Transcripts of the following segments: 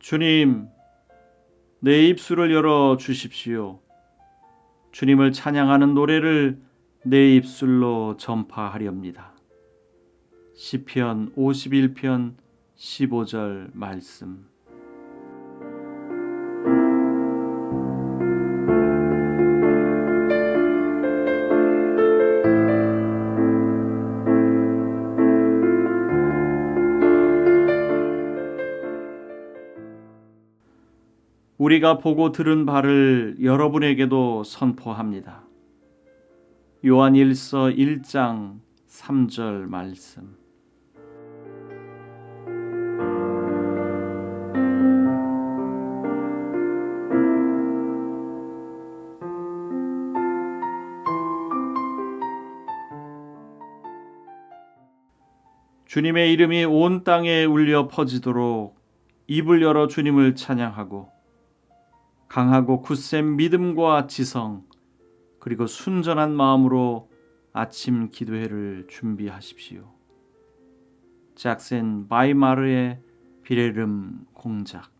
주님, 내 입술을 열어 주십시오. 주님을 찬양하는 노래를 내 입술로 전파하렵니다. 시편 51편 15절 말씀. 우리가 보고 들은 바를 여러분에게도 선포합니다. 요한 1서 1장 3절 말씀. 주님의 이름이 온 땅에 울려 퍼지도록 입을 열어 주님을 찬양하고 강하고 굳센 믿음과 지성 그리고 순전한 마음으로 아침 기도회를 준비하십시오. 잭센 바이마르의 비레름 공작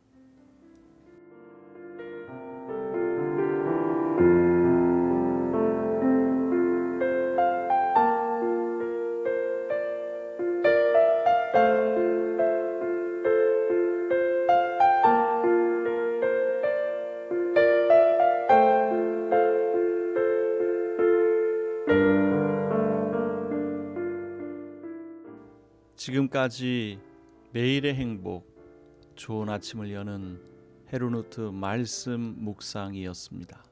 지금까지 매일의 행복, 좋은 아침을 여는 헤르노트 말씀 묵상이었습니다.